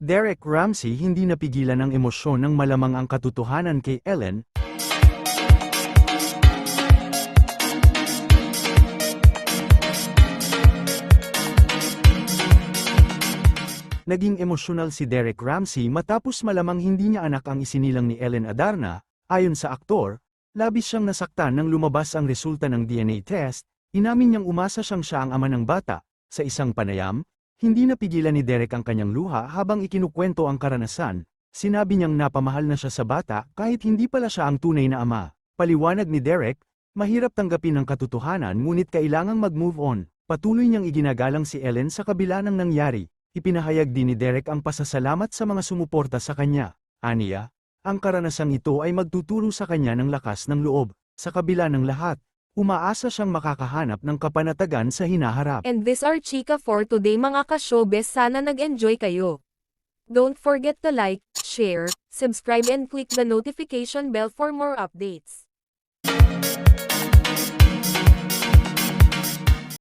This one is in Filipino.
Derek Ramsey hindi napigilan ng emosyon ng malamang ang katotohanan kay Ellen, Naging emosyonal si Derek Ramsey matapos malamang hindi niya anak ang isinilang ni Ellen Adarna, ayon sa aktor, labis siyang nasaktan nang lumabas ang resulta ng DNA test, inamin niyang umasa siyang siya ang ama ng bata, sa isang panayam, hindi napigilan ni Derek ang kanyang luha habang ikinukwento ang karanasan, sinabi niyang napamahal na siya sa bata kahit hindi pala siya ang tunay na ama. Paliwanag ni Derek, mahirap tanggapin ang katotohanan ngunit kailangang mag-move on, patuloy niyang iginagalang si Ellen sa kabila ng nangyari. Ipinahayag din ni Derek ang pasasalamat sa mga sumuporta sa kanya. Aniya, ang karanasang ito ay magtuturo sa kanya ng lakas ng loob. Sa kabila ng lahat, umaasa siyang makakahanap ng kapanatagan sa hinaharap. And this are Chika for today mga ka-showbiz sana nag-enjoy kayo. Don't forget to like, share, subscribe and click the notification bell for more updates.